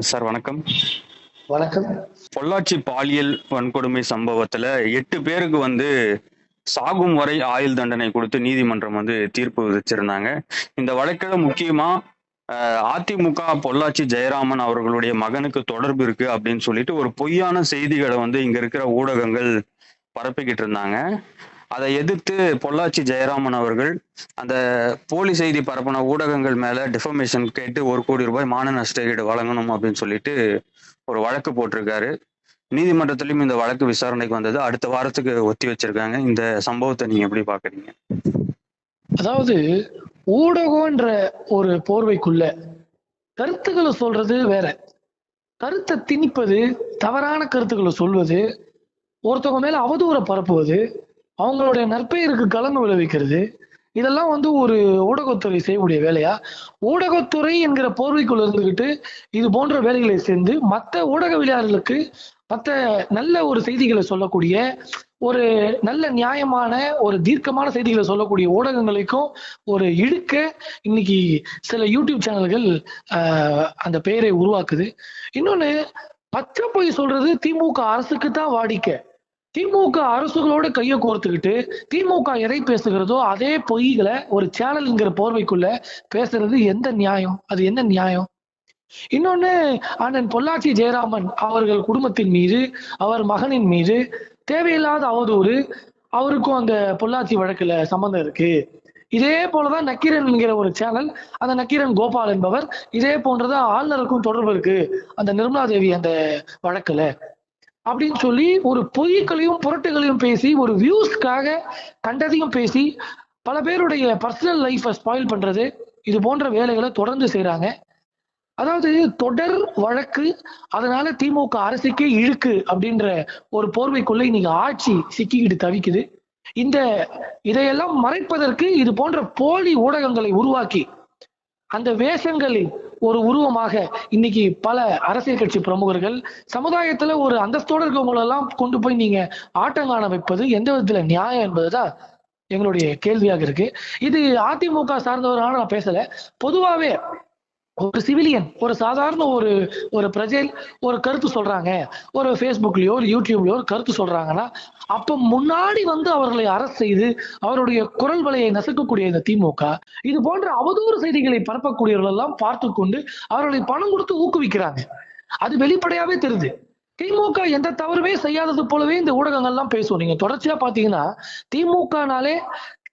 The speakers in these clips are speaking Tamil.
சார் வணக்கம். வணக்கம். பொள்ளாச்சி பாலியல் வன்கொடுமை சம்பவத்துல எட்டு பேருக்கு வந்து சாகும் வரை ஆயுள் தண்டனை கொடுத்து நீதிமன்றம் வந்து தீர்ப்பு விதிச்சிருந்தாங்க. இந்த வழக்குல முக்கியமா அதிமுக பொள்ளாச்சி ஜெயராமன் அவர்களுடைய மகனுக்கு தொடர்பு இருக்கு அப்படின்னு சொல்லிட்டு ஒரு பொய்யான செய்திகளை வந்து இங்க இருக்கிற ஊடகங்கள் பரப்பிக்கிட்டு இருந்தாங்க. அதை எதிர்த்து பொள்ளாச்சி ஜெயராமன் அவர்கள் அந்த போலி செய்தி பரப்பின ஊடகங்கள் மேல டிஃபர்மேஷன் கேட்டு ஒரு கோடி ரூபாய் மான நஷ்டஈடு வழங்கணும் அப்படின்னு சொல்லிட்டு ஒரு வழக்கு போட்டிருக்காரு. நீதிமன்றத்திலும் இந்த வழக்கு விசாரணைக்கு வந்தது. அடுத்த வாரத்துக்கு ஒத்தி வச்சிருக்காங்க. இந்த சம்பவத்தை நீங்க எப்படி பாக்குறீங்க? அதாவது ஊடகம்ன்ற ஒரு போர்வைக்குள்ள கருத்துக்களை சொல்றது வேற. கருத்தை திணிப்பது தவறான கருத்துக்களை சொல்வது ஒருத்தவங்க மேல அவதூறை பரப்புவது அவங்களுடைய நற்பெயருக்கு கலந்து விளைவிக்கிறது. இதெல்லாம் வந்து ஒரு ஊடகத்துறை செய்யக்கூடிய வேலையா? ஊடகத்துறை என்கிற போர்வைக்குள் இருந்துகிட்டு இது போன்ற வேலைகளை சேர்ந்து மற்ற ஊடகவியலாளர்களுக்கு மற்ற நல்ல ஒரு செய்திகளை சொல்லக்கூடிய ஒரு நல்ல நியாயமான ஒரு தீர்க்கமான செய்திகளை சொல்லக்கூடிய ஊடகங்களுக்கும் ஒரு இழுக்க இன்னைக்கு சில யூடியூப் சேனல்கள் அந்த பெயரை உருவாக்குது. இன்னொன்று பச்சை பொய் சொல்றது திமுக அரசுக்கு தான் வாடிக்கை. திமுக அரசுகளோட கையை கோர்த்துக்கிட்டு திமுக எதை பேசுகிறதோ அதே பொய்களை ஒரு சேனல்ங்கிற போர்வைக்குள்ள பேசுறது எந்த நியாயம்? அது என்ன நியாயம்? இன்னொன்னு அண்ணன் பொள்ளாச்சி ஜெயராமன் அவர்கள் குடும்பத்தின் மீது அவர் மகனின் மீது தேவையில்லாத அவதூறு அவருக்கும் அந்த பொள்ளாச்சி வழக்குல சம்மந்தம் இருக்கு. இதே போலதான் நக்கீரன் என்கிற ஒரு சேனல் அந்த நக்கீரன் கோபால் என்பவர் இதே போன்றதான் ஆளுநருக்கும் தொடர்பு இருக்கு. அந்த நிர்மலா தேவி அந்த வழக்குல. அப்படின்னு சொல்லி ஒரு பொய்களையும் புரட்டுகளையும் பேசி ஒரு வியூஸ்க்காக கண்டதையும் பேசி பல பேருடைய பர்சனல் லைஃப்பை ஸ்பாயில் பண்ணுறது இது போன்ற வேலைகளை தொடர்ந்து செய்கிறாங்க அதாவது தொடர் வழக்கு அதனால திமுக அரசுக்கே இழுக்கு அப்படின்ற ஒரு போர்வைக்குள்ள இன்னைக்கு ஆட்சி சிக்கிக்கிட்டு தவிக்குது. இந்த இதையெல்லாம் மறைப்பதற்கு இது போன்ற போலி ஊடகங்களை உருவாக்கி அந்த வேஷங்களில் ஒரு உருவமாக இன்னைக்கு பல அரசியல் கட்சி பிரமுகர்கள் சமுதாயத்துல ஒரு அந்தஸ்தோடு இருக்கவங்களெல்லாம் கொண்டு போய் நீங்க ஆட்டங்காண வைப்பது எந்த விதத்துல நியாயம் என்பதுதான் எங்களுடைய கேள்வியாக இருக்கு. இது அதிமுக சார்ந்தவரான நான் பேசல. பொதுவாவே ஒரு சிவிலியன் ஒரு சாதாரண ஒரு ஒரு பிரஜை ஒரு கருத்து சொல்றாங்க. ஒரு ஃபேஸ்புக்லயோ ஒரு யூடியூப்லயோ ஒரு கருத்து சொல்றாங்கன்னா அப்ப முன்னாடி வந்து அவர்களை அரசு செய்து அவருடைய குரல் வலையை நசுக்கக்கூடிய இந்த திமுக இது போன்ற அவதூறு செய்திகளை பரப்பக்கூடியவர்கள் எல்லாம் பார்த்து கொண்டு அவர்களை பணம் கொடுத்து ஊக்குவிக்கிறாங்க. அது வெளிப்படையாவே தெரியுது திமுக எந்த தவறுமே செய்யாதது போலவே இந்த ஊடகங்கள்லாம் பேசும். நீங்க தொடர்ச்சியா பாத்தீங்கன்னா திமுகனாலே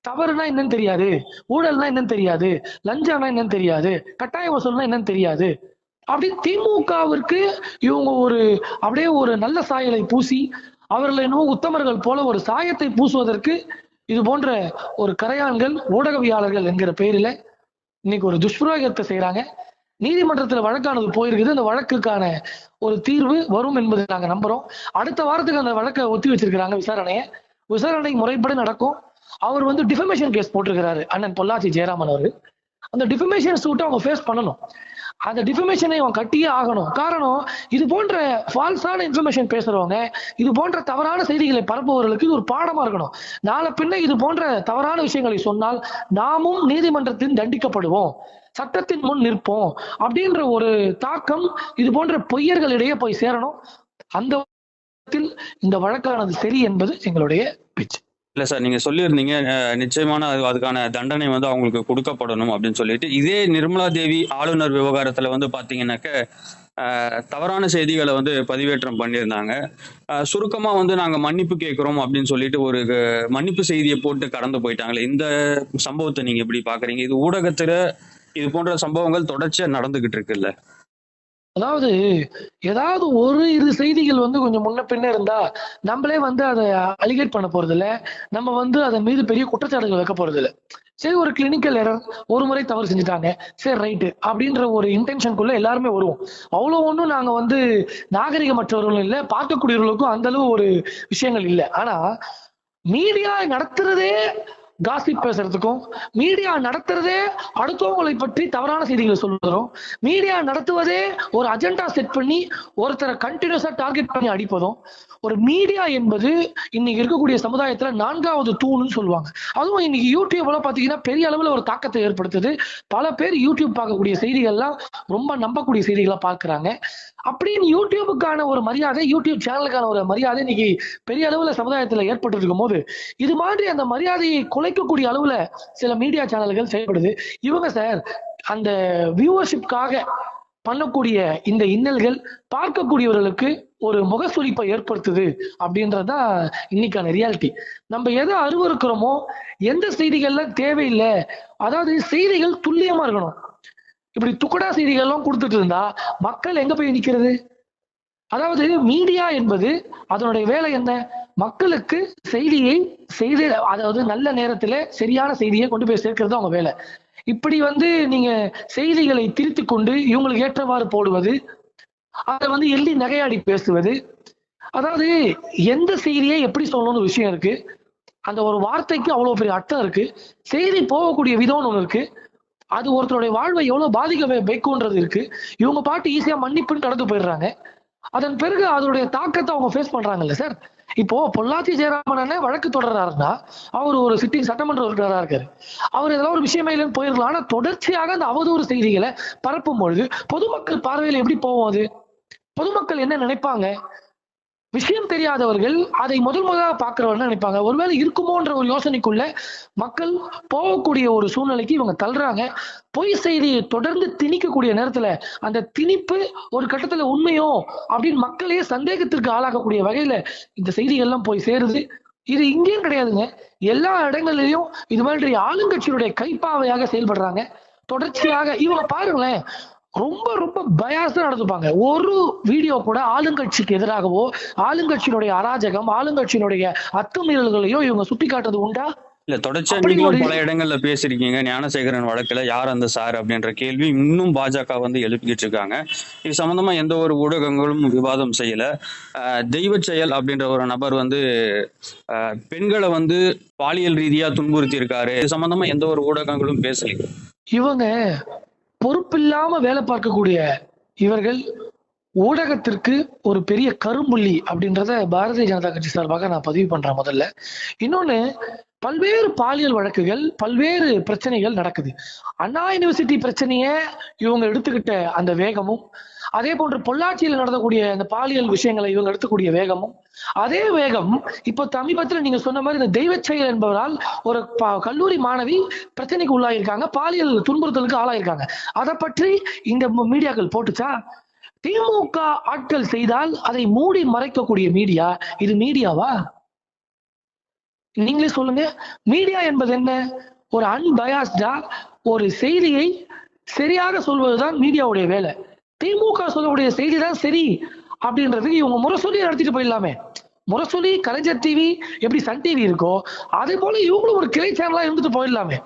தவறுனா என்னன்னு தெரியாது. ஊழல்னா என்னன்னு தெரியாது. லஞ்சம்னா என்னன்னு தெரியாது. கட்டாய வசூல்னா என்னன்னு தெரியாது. அப்படி திமுகவிற்கு இவங்க ஒரு அப்படியே ஒரு நல்ல சாயலை பூசி அவர்கள் என்னவோ உத்தமர்கள் போல ஒரு சாயத்தை பூசுவதற்கு இது போன்ற ஒரு கரையான்கள் ஊடகவியாளர்கள் என்கிற பெயரில் இன்னைக்கு ஒரு துஷ்பிரயோகத்தை செய்கிறாங்க நீதிமன்றத்தில் வழக்கானது போயிருக்குது. அந்த வழக்குக்கான ஒரு தீர்வு வரும் என்பதை நாங்கள் நம்புறோம். அடுத்த வாரத்துக்கு அந்த வழக்கை ஒத்தி வச்சிருக்கிறாங்க விசாரணையை. விசாரணை முறைப்படி நடக்கும். அவர் வந்து டிஃபமேஷன் கேஸ் போட்டிருக்கிறாரு அண்ணன் பொள்ளாச்சி ஜெயராமன் அவர்கள். அந்த டிஃபமேஷன் சூட்டை அவங்க ஃபேஸ் பண்ணணும். அந்த டிஃபமேஷனை அவன் கட்டியே ஆகணும். காரணம் இது போன்ற ஃபால்ஸான இன்ஃபர்மேஷன் பேசுறவங்க இது போன்ற தவறான செய்திகளை பரப்புபவர்களுக்கு இது ஒரு பாடமா இருக்கணும். நாளை பின்ன இது போன்ற தவறான விஷயங்களை சொன்னால் நாமும் நீதிமன்றத்தில் தண்டிக்கப்படுவோம். சட்டத்தின் முன் நிற்போம். அப்படின்ற ஒரு தாக்கம் இது போன்ற பொய்யர்களிடையே போய் சேரணும். அந்த இந்த வழக்கானது சரி என்பது எங்களுடைய பேச்சு. இல்ல சார் நீங்க சொல்லியிருந்தீங்க நிச்சயமான அதுக்கான தண்டனை வந்து அவங்களுக்கு கொடுக்கப்படணும் அப்படின்னு சொல்லிட்டு. இதே நிர்மலா தேவி ஆளுநர் விவகாரத்துல வந்து பாத்தீங்கன்னாக்க தவறான செய்திகளை வந்து பதிவேற்றம் பண்ணியிருந்தாங்க. அஹ், சுருக்கமா வந்து நாங்க மன்னிப்பு கேட்கிறோம் அப்படின்னு சொல்லிட்டு ஒரு மன்னிப்பு செய்தியை போட்டு கடந்து போயிட்டாங்களே இந்த சம்பவத்தை நீங்க எப்படி பாக்குறீங்க? இது ஊடகத்துல இது போன்ற சம்பவங்கள் தொடர்ச்சியா நடந்துகிட்டு இருக்குல்ல. அதாவது ஏதாவது ஒரு இரு செய்திகள் வந்து கொஞ்சம் முன்ன பின்ன இருந்தா நம்மளே வந்து அதை அலிகேட் பண்ண போறது இல்ல நம்ம வந்து அதன் மீது பெரிய குற்றச்சாட்டுகள் வைக்க போறது இல்ல சரி ஒரு கிளினிக்கல் எரர் ஒரு முறை தவறு செஞ்சுட்டாங்க. சரி ரைட்டு அப்படின்ற ஒரு இன்டென்ஷனுக்குள்ள எல்லாருமே வருவோம். அவ்வளோ ஒன்றும் நாங்க வந்து நாகரிகமற்றவர்களும் இல்லை பார்க்கக்கூடியவர்களுக்கும் அந்த அளவு ஒரு விஷயங்கள் இல்லை. ஆனா மீடியா நடத்துறதே காசிப் பேசுறதுக்கும் மீடியா நடத்துறதே அடுத்தவங்களை பற்றி தவறான செய்திகளை சொல்வதும் மீடியா நடத்துவதே ஒரு அஜெண்டா செட் பண்ணி ஒருத்தரை கண்டினியூஸா டார்கெட் பண்ணி அடிப்பதும் ஒரு மீடியா என்பது இன்னைக்கு இருக்கக்கூடிய சமுதாயத்துல நான்காவது தூணுன்னு சொல்லுவாங்க. அதுவும் இன்னைக்கு யூடியூப்ல பாத்தீங்கன்னா பெரிய அளவுல ஒரு தாக்கத்தை ஏற்படுத்துது. பல பேர் யூடியூப் பார்க்கக்கூடிய செய்திகள்லாம் ரொம்ப நம்பக்கூடிய செய்திகளை பார்க்கறாங்க. அப்படின்னு யூடியூபுக்கான ஒரு மரியாதை யூடியூப் சேனலுக்கான ஒரு மரியாதை இன்னைக்கு பெரிய அளவுல சமுதாயத்துல ஏற்பட்டு இருக்கும் போது இது மாதிரி அந்த மரியாதையை குலைக்கக்கூடிய அளவுல சில மீடியா சேனல்கள் செயல்படுது. இவங்க சார் அந்த வியூவர்ஷிப்காக பண்ணக்கூடிய இந்த இன்னல்கள் பார்க்கக்கூடியவர்களுக்கு ஒரு முகசுளிப்பை ஏற்படுத்துது அப்படின்றதுதான் இன்னைக்கான ரியாலிட்டி நம்ம எதை அருவருக்கிறோமோ எந்த செய்திகள்ல தேவையில்லை அதாவது செய்திகள் துல்லியமா இருக்கணும். இப்படி துக்கடா செய்திகள்லாம் கொடுத்துட்டு இருந்தா மக்கள் எங்க போய் நிக்கிறது? அதாவது மீடியா என்பது அதனுடைய வேலை என்ன? மக்களுக்கு செய்தியை செய்தி அதாவது நல்ல நேரத்துல சரியான செய்தியை கொண்டு போய் சேர்க்கிறது அவங்க வேலை. இப்படி வந்து நீங்க செய்திகளை திருத்தி கொண்டு இவங்களுக்கு ஏற்றவாறு போடுவது அதை வந்து எள்ளி நகையாடி பேசுவது. அதாவது எந்த செய்தியை எப்படி சொல்லணும்னு விஷயம் இருக்கு. அந்த ஒரு வார்த்தைக்கு அவ்வளவு பெரிய அர்த்தம் இருக்கு. செய்தி போகக்கூடிய விதம்னு ஒன்று இருக்கு. அது ஒருத்தருடைய வாழ்வை எவ்வளவு பாதிக்க வைக்கும்ன்றது இருக்கு. இவங்க பாட்டு ஈஸியா மன்னிப்புன்னு கடந்து போயிடுறாங்க. அதன் பிறகு அதனுடைய தாக்கத்தை அவங்க ஃபேஸ் பண்றாங்கல்ல சார் இப்போ பொள்ளாச்சி ஜெயராமனே வழக்கு தொடர்றாருன்னா அவர் ஒரு சிட்டிங் சட்டமன்ற உறுப்பினராக இருக்காரு. அவர் இதெல்லாம் ஒரு விஷயமே இல்லைன்னு போயிடலாம் ஆனால் தொடர்ச்சியாக அந்த அவதூறு செய்திகளை பரப்பும் பொழுது பொதுமக்கள் பார்வையில் எப்படி போகும் அது? பொதுமக்கள் என்ன நினைப்பாங்க? விஷயம் தெரியாதவர்கள் அதை முதல் முதலாக பார்க்கிறவர்கள் நினைப்பாங்க? ஒருவேளை இருக்குமோன்ற ஒரு யோசனைக்குள்ள மக்கள் போகக்கூடிய ஒரு சூழ்நிலைக்கு இவங்க தள்ளுறாங்க. பொய் செய்தியை தொடர்ந்து திணிக்கக்கூடிய நேரத்துல அந்த திணிப்பு ஒரு கட்டத்துல உண்மையோ அப்படின்னு மக்களையே சந்தேகத்திற்கு ஆளாகக்கூடிய வகையில இந்த செய்திகள்லாம் போய் சேருது. இது இங்கேயும் கிடையாதுங்க. எல்லா இடங்களிலையும் இது மாதிரி ஆளுங்கட்சியினுடைய கைப்பாவையாக செயல்படுறாங்க. தொடர்ச்சியாக இவங்க பாருங்களேன் ரொம்ப ரொம்ப பயாசா நடந்துப்பாங்க. ஒரு வீடியோ கூட ஆளுங்கட்சிக்கு எதிராகவோ ஆளுங்கட்சியினுடைய அராஜகம் ஆளுங்கட்சியினுடைய அத்துமீறல்களையோ இவங்க சுட்டி காட்டுறது உண்டா? இல்ல தொடர்ச்சியா நீங்களும் பல இடங்கள்ல பேசிருக்கீங்க ஞானசேகரன் வழக்குல யார் அந்த சார் அப்படின்ற கேள்வி இன்னும் பாஜக வந்து எழுப்பிக்கிட்டு இருக்காங்க. இது சம்பந்தமா எந்த ஒரு ஊடகங்களும் விவாதம் செய்யல. அஹ் தெய்வ செயல் அப்படின்ற ஒரு நபர் வந்து பெண்களை வந்து பாலியல் ரீதியா துன்புறுத்தி இருக்காரு இது சம்பந்தமா எந்த ஒரு ஊடகங்களும் பேசல. இவங்க பொறுப்பில்லாம வேலை பார்க்கக்கூடிய இவர்கள் ஊடகத்திற்கு ஒரு பெரிய கரும்புள்ளி அப்படின்றத பாரதிய ஜனதா கட்சி சார்பாக நான் பதிவு பண்றேன் முதல்ல. இன்னொன்னு பல்வேறு பாலியல் வழக்குகள் பல்வேறு பிரச்சனைகள் நடக்குது. அண்ணா யூனிவர்சிட்டி பிரச்சனையை இவங்க எடுத்துக்கிட்ட அந்த வேகமும் அதே போன்று பொள்ளாச்சியில் நடந்தக்கூடிய அந்த பாலியல் விஷயங்களை இவங்க எடுத்துக்கூடிய வேகமும் அதே வேகம் இப்ப சமீபத்தில் நீங்க சொன்ன மாதிரி இந்த தெய்வச் செயல் என்பவரால் ஒரு ப- கல்லூரி மாணவி பிரச்சனைக்கு உள்ளாயிருக்காங்க பாலியல் துன்புறுத்தலுக்கு ஆளாயிருக்காங்க. அதை பற்றி இந்த மீடியாக்கள் போட்டுச்சா? திமுக ஆட்கள் செய்தால் அதை மூடி மறைக்கக்கூடிய மீடியா இது மீடியாவா? நீங்களே சொல்லுங்க. மீடியா என்பது என்ன? ஒரு அன்பயாஸ்டா ஒரு செய்தியை சரியாக சொல்வதுதான் மீடியாவுடைய வேலை. திமுக சொல்லக்கூடிய செய்தி தான் சரி அப்படின்றதுக்கு இவங்க முரசொலி நடத்திட்டு போயிடலாமே. முரசொலி கலைஞர் டிவி எப்படி சன் டிவி இருக்கோ அதே போல இவங்களும் ஒரு கிளை சேனலா இருந்துட்டு போயிடலாமே.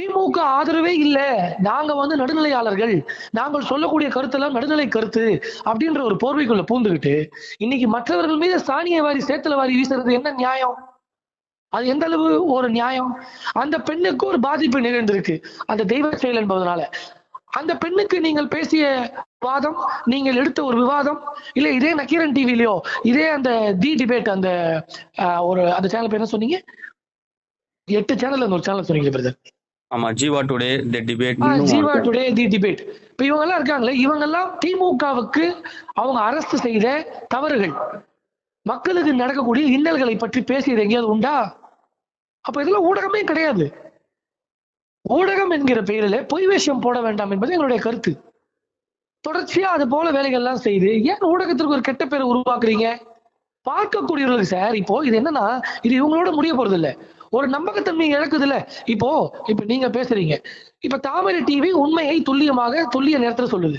திமுக ஆதரவே இல்லை. நாங்க வந்து நடுநிலையாளர்கள். நாங்கள் சொல்லக்கூடிய கருத்தெல்லாம் நடுநிலை கருத்து அப்படின்ற ஒரு போர்வைக்குள்ள பூந்துக்கிட்டு இன்னைக்கு மற்றவர்கள் மீது சாணிய வாரி சேத்துல வாரி வீசுறது என்ன நியாயம்? அது எந்த அளவு ஒரு நியாயம்? அந்த பெண்ணுக்கு ஒரு பாதிப்பு நிகழ்ந்திருக்கு. அந்த தெய்வ செயல் என்பதனால. அந்த பெண்ணுக்கு நீங்கள் பேசிய வாதம் நீங்கள் எடுத்த ஒரு விவாதம் இல்ல இதே நக்கீரன் டிவிலயோ இதே அந்த தி டிபேட் அந்த ஒரு அந்த சேனல் பேர் என்ன சொன்னீங்க? எட்டு சேனல் அந்த ஒரு சேனல் சொன்னீங்க பிரதர் ஆமா Jeeva today the debate Jeeva today the debate இப்ப இவங்க எல்லாம் இருக்காங்களே இவங்க எல்லாம் திமுகவுக்கு அவங்க அரசு செய்த தவறுகள். மக்களுக்கு நடக்கக்கூடிய இன்னல்களை பற்றி பேசியது எங்கேயாவது உண்டா? அப்ப இதுல ஊடகமே கிடையாது. ஊடகம் என்கிற பெயரில் பொய் வேஷம் போட வேண்டாம் என்பது எங்களுடைய கருத்து. தொடர்ச்சியா அது போல வேலைகள்லாம் செய்து ஏன் ஊடகத்திற்கு ஒரு கெட்ட பேரை உருவாக்குறீங்க? பார்க்கக்கூடியவர்களுக்கு சார் இப்போ இது என்னன்னா இது இவங்களோட முடிய போறது இல்லை ஒரு நம்பகத்தன்மை இழக்குது இல்ல இப்போ இப்ப நீங்க பேசுறீங்க. இப்ப தாமரை டிவி உண்மையை துல்லியமாக துல்லிய நேரத்துல சொல்லுது.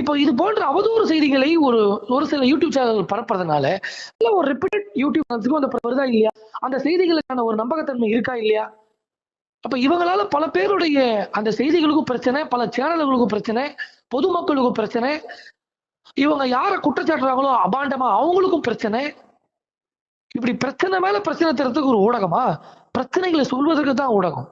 இப்போ இது போன்ற அவதூறு செய்திகளை ஒரு ஒரு சில யூடியூப் சேனல்கள் பரப்புறதுனால இல்ல ஒரு ரிப்பீட்டட் யூடியூப் சேனல்ஸுக்கும் அந்த வருதா இல்லையா? அந்த செய்திகளுக்கான ஒரு நம்பகத்தன்மை இருக்கா இல்லையா? அப்ப இவங்களால பல பேருடைய அந்த செய்திகளுக்கும் பிரச்சனை பல சேனல்களுக்கும் பிரச்சனை பொதுமக்களுக்கும் பிரச்சனை இவங்க யாரை குற்றச்சாட்டுறாங்களோ அபாண்டமா அவங்களுக்கும் பிரச்சனை. இப்படி பிரச்சனை மேல பிரச்சனை தரத்துக்கு ஒரு ஊடகமா? பிரச்சனைகளை சொல்வதற்கு தான் ஊடகம்.